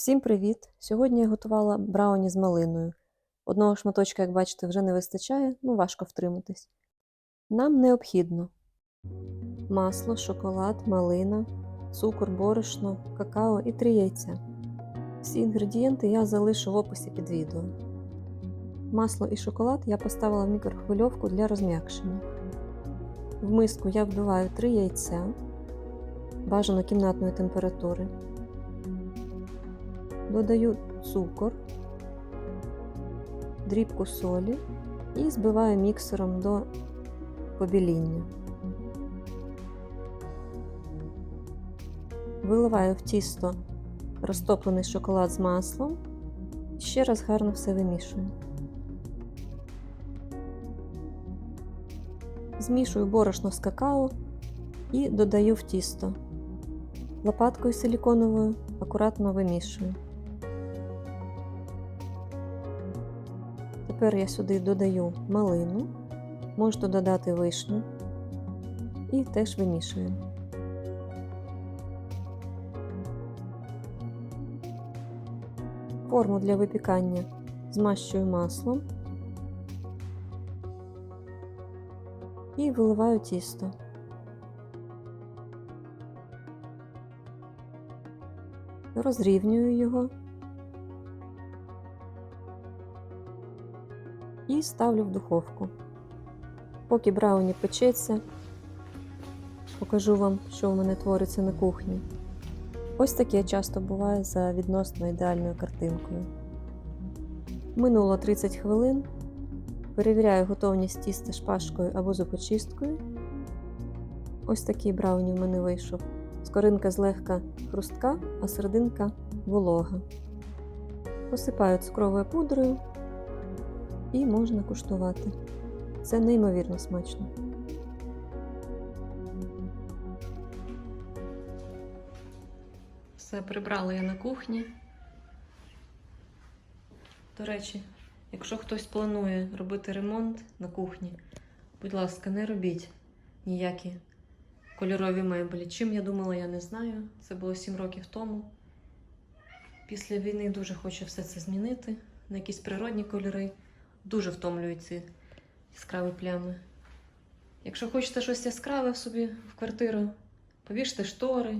Всім привіт! Сьогодні я готувала брауні з малиною. Одного шматочка, як бачите, вже не вистачає, ну важко втриматись. Нам необхідно масло, шоколад, малина, цукор, борошно, какао і три яйця. Всі інгредієнти я залишу в описі під відео. Масло і шоколад я поставила в мікрохвильовку для розм'якшення. В миску я вбиваю три яйця, бажано кімнатної температури. Додаю цукор, дрібку солі і збиваю міксером до побіління. Виливаю в тісто розтоплений шоколад з маслом ще раз гарно все вимішую. Змішую борошно з какао і додаю в тісто. Лопаткою силіконовою акуратно вимішую. Тепер я сюди додаю малину, можете додати вишню і теж вимішую. Форму для випікання змащую маслом і виливаю тісто. Розрівнюю його і ставлю в духовку. Поки брауні печеться, покажу вам, що в мене твориться на кухні. Ось таке часто буває за відносно ідеальною картинкою. Минуло 30 хвилин. Перевіряю готовність тіста шпажкою або зубочисткою. Ось такий брауні в мене вийшов. Скоринка злегка хрустка, а серединка волога. Посипаю цукровою пудрою і можна куштувати. Це неймовірно смачно. Все прибрала я на кухні. До речі, якщо хтось планує робити ремонт на кухні, будь ласка, не робіть ніякі кольорові меблі. Чим я думала, я не знаю. Це було 7 років тому. Після війни дуже хочу все це змінити на якісь природні кольори. Дуже втомлюють ці яскраві плями. Якщо хочете щось яскраве в собі в квартиру, повіште штори,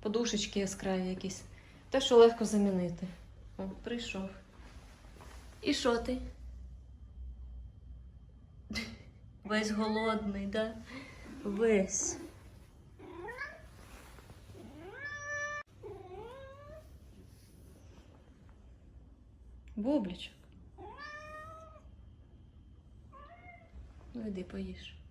подушечки яскраві якісь. Те, що легко замінити. О, прийшов. І що ти? Весь голодний, да? Весь. Бублічок. Ну, йди поїж.